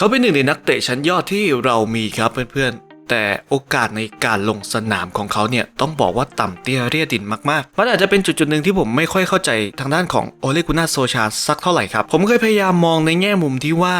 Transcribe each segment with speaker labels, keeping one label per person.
Speaker 1: เขาเป็นหนึ่งในนักเตะชั้นยอดที่เรามีครับเพื่อนๆ แต่โอกาสในการลงสนามของเขาเนี่ยต้องบอกว่าต่ำเตี้ยเรียดินมากๆ มันอาจจะเป็นจุดจุดๆหนึ่งที่ผมไม่ค่อยเข้าใจทางด้านของโอเลกุนาโซชาสักเท่าไหร่ครับ ผมเคยพยายามมองในแง่มุมที่ว่า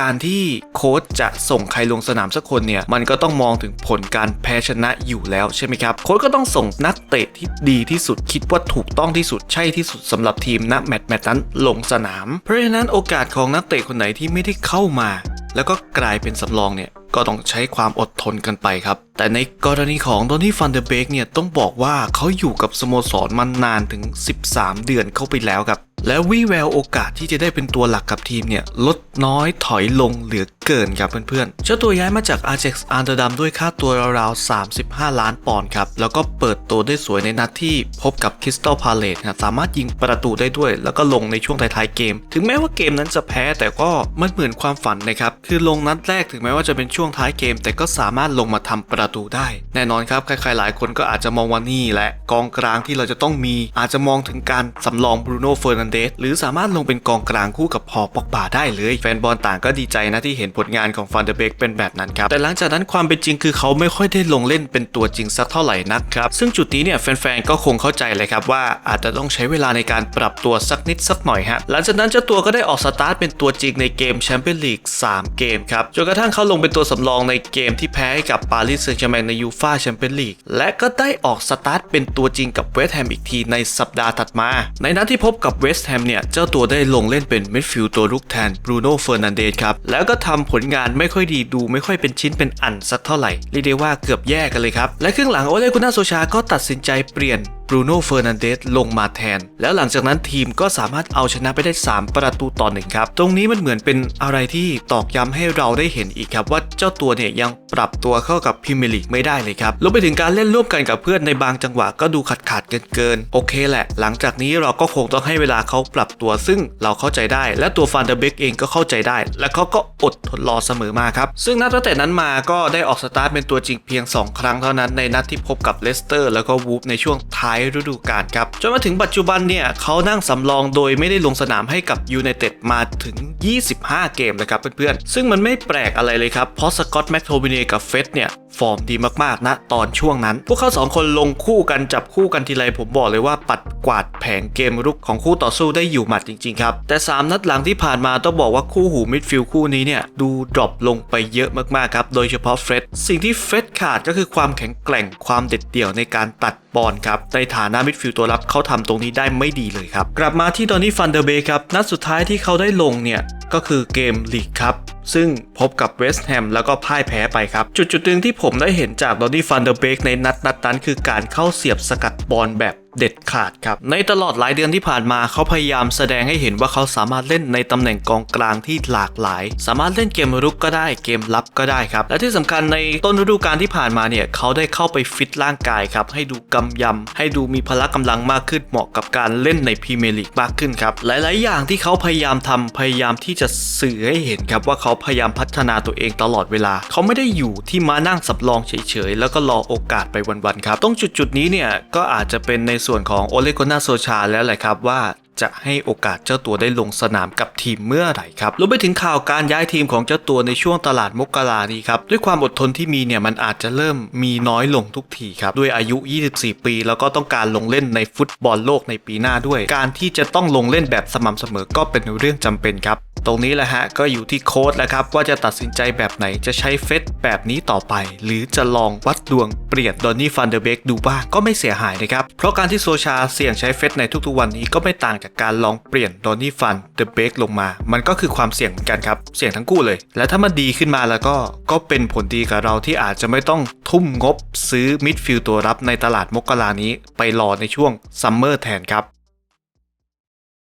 Speaker 1: การที่โค้ชจะส่งใครลงสนามสักคนเนี่ยมันก็ต้องมองถึงผลการแพ้ชนะอยู่แล้วใช่ไหมครับโค้ชก็ต้องส่งนักเตะที่ดีที่สุดคิดว่าถูกต้องที่สุดใช่ที่สุดสำหรับทีมณแมตช์แมตช์นั้นลงสนาม เพราะฉะนั้นโอกาสของนักเตะคนไหนที่ไม่ได้เข้ามา แล้วก็กลายเป็นสำรองเนี่ยก็ต้องใช้ความอดทนกันไปครับ แต่ในกรณีของโดนี่ฟันเดอร์เบกเนี่ยต้องบอกว่าเขาอยู่กับสโมสรมานานถึง 13 เดือนเข้าไปแล้วครับ และวิแววโอกาสที่จะได้เป็นตัวหลักกับทีมเนี่ยลดน้อยถอยลงเหลือเกินครับเพื่อนๆ เจ้าตัวย้ายมาจาก Ajax Amsterdam ด้วยค่าตัวราวๆ 35 ล้านปอนด์ครับ แล้วก็เปิดตัวได้สวยในนัดที่พบกับ Crystal Palace นะสามารถยิงประตูได้ด้วย แล้วก็ลงในช่วงท้ายๆเกม ถึงแม้ว่าเกมนั้นจะแพ้แต่ก็มันเหมือนความฝันนะครับ คือลงนัดแรกถึงแม้ว่าจะเป็นช่วงท้ายเกม แต่ก็สามารถลงมาทำประตูได้ แน่นอนครับใครๆหลายคนก็อาจจะมองว่านี่แหละกองกลางที่เราจะต้องมี อาจจะมองถึงการสำรองบรูโน่เฟอร์นันเดสหรือสามารถลงเป็นกองกลางคู่กับพอปอกบาได้เลยแฟนบอลต่างก็ดีใจนะที่เห็นผลงานของฟันเดเบกเป็นแบบนั้นครับแต่หลังจากนั้นความเป็นจริงคือเขาไม่ค่อยได้ลงเล่นเป็นตัวจริงสักเท่าไหร่นักครับซึ่งจุดนี้เนี่ยแฟนๆก็คงเข้าใจเลยครับว่าอาจจะต้องใช้เวลาในการปรับตัวสักนิดสักหน่อยฮะหลังจากนั้นเจ้าตัวก็ได้ออกสตาร์ทเป็นตัวจริงในเกมแชมเปี้ยนลีก3เกมครับจนกระทั่งเขาลงเป็นตัวสำรองในเกมที่แพ้ให้กับปารีสแซงต์แชร์แมงในยูฟาแชมเปี้ยนลีกและก็ได้ออกสตาร์ทเป็นตัวจริงกับเวสต์แฮมอีกทีในสัปดาห์ถัดมา ในนัดที่พบกับเวสต์แฮมเนี่ย เจ้าตัวได้ลงเล่นเป็นมิดฟิลด์ตัวลุกแทนบรูโน่เฟอร์นันเดสครับ แล้วก็ทำผลงานไม่ค่อยดีดูไม่ค่อยเป็นชิ้นเป็นอันสักเท่าไหร่เรียกได้ว่าเกือบแย่กันเลยครับ และครึ่งหลังโอเลกุน่าโซชาก็ตัดสินใจเปลี่ยน บรูโน่เฟอร์นันเดสลงมาแทน แล้วหลังจากนั้นทีมก็สามารถเอาชนะไปได้ 3 ประตูต่อหนึ่งครับ ตรงนี้มันเหมือนเป็นอะไรที่ตอกย้ำให้เราได้เห็นอีกครับ ว่าเจ้าตัวเนี่ยยังปรับตัวเข้ากับพรีเมลีกไม่ได้เลยครับรวมไปถึงการเล่นร่วมกันกับเพื่อนในบางจังหวะก็ดูขาดขาดเกินเกินๆโอเคแหละ หลังจากนี้เราก็คงต้องให้เวลาเขาปรับตัวซึ่งเราเข้าใจได้ และตัวฟันเดอร์เบกเองก็เข้าใจได้ และเขาก็อดทนรอเสมอมาครับซึ่งนับตั้งแต่นั้นมาก็ได้ออกสตาร์ทเป็นตัวจริงเพียง 2 ครั้งเท่านั้นในนัดที่พบกับเลสเตอร์แล้วก็วูฟในช่วงท้ายฤดูกาลครับ จนมาถึงปัจจุบันเนี่ยเขานั่งสำรองโดยไม่ได้ลงสนามให้กับยูไนเต็ดมาถึง 25 เกมเลยครับเพื่อนๆ ซึ่งมันไม่แปลกอะไรเลยครับ เพราะสกอตต์แมคโทมิเนกับเฟสเนี่ยฟอร์มดีมากๆนะตอนช่วงนั้น พวกเขาสองคนลงคู่กันจับคู่กันทีไรผมบอกเลยว่าปัดกวาดแผงเกมรุกของคู่ต่อสู้ได้อยู่หมัดจริงๆครับ แต่ 3 นัดหลังที่ผ่านมาต้องบอกว่าคู่หูมิดฟิลด์คู่นี้เนี่ยดูดรอปลงไปเยอะมากๆครับ โดยเฉพาะเฟร็ดสิ่งที่เฟร็ดขาดก็คือความแข็งแกร่งความเด็ดเดี่ยวในการตัดบอลครับ ในฐานะมิดฟิลด์ตัวรับเขาทำตรงนี้ได้ไม่ดีเลยครับ กลับมาที่ดอนนี่ฟันเดอร์เบย์ครับนัดสุดท้ายที่เขาได้ลงเนี่ยก็คือเกมลีกครับ ซึ่งพบกับเวสต์แฮมแล้วก็พ่ายแพ้ไปครับ จุดจุดหนึ่งที่ผมได้เห็นจากดอนนี่ฟันเดอร์เบกในนัดนัดนั้นคือการเข้าเสียบสกัดบอลแบบเด็ดขาดครับ ในตลอดหลายเดือนที่ผ่านมาเขาพยายามแสดงให้เห็นว่าเขาสามารถเล่นในตำแหน่งกองกลางที่หลากหลาย สามารถเล่นเกมรุกก็ได้เกมรับก็ได้ครับ และที่สำคัญในต้นฤดูกาลที่ผ่านมาเนี่ยเขาได้เข้าไปฟิตร่างกายครับ ให้ดูกำยำ ให้ดูมีพละกำลังมากขึ้นเหมาะกับการเล่นในพรีเมียร์ลีกมากขึ้นครับ หลาย ๆ อย่างที่เขาพยายามทำพยายามที่จะสื่อให้เห็นครับว่าเขาพยายามพัฒนาตัวเองตลอดเวลา เขาไม่ได้อยู่ที่มานั่งสับรองเฉยๆ แล้วก็รอโอกาสไปวันๆครับตรงจุดๆนี้เนี่ยก็อาจจะเป็นในส่วนของโอเลโกนาโซชาแล้วแหละครับว่า จะให้โอกาสเจ้าตัวได้ลงสนามกับทีมเมื่อไหร่ครับรวมไปถึงข่าวการย้ายทีมของเจ้าตัวในช่วงตลาดมกรานี้ครับด้วยความอดทนที่มีเนี่ยมันอาจจะเริ่มมีน้อยลงทุกทีครับด้วยอายุ 24 ปี แล้วก็ต้องการลงเล่นในฟุตบอลโลกในปีหน้าด้วย การที่จะต้องลงเล่นแบบสม่ำเสมอก็เป็นเรื่องจำเป็นครับตรงนี้แหละฮะก็อยู่ที่โค้ดแล้วครับว่าจะตัดสินใจแบบไหนจะใช้เฟสแบบนี้ต่อไป หรือจะลองวัดดวงเปลี่ยนดอนนี่ฟันเดอร์เบกดูบ้างก็ไม่เสียหายนะครับเพราะการที่โซชาเสี่ยงใช้เฟสในทุกๆวันนี้ก็ไม่ต่างจากการลองเปลี่ยนดอนนี่ฟันเดอะเบกลงมา มันก็คือความเสี่ยงเหมือนกันครับ เสี่ยงทั้งคู่เลย และถ้ามันดีขึ้นมาแล้วก็ก็เป็นผลดีกับเราที่อาจจะไม่ต้องทุ่มงบซื้อมิดฟิลด์ตัวรับในตลาดมกรานี้ ไปรอในช่วงซัมเมอร์แทนครับ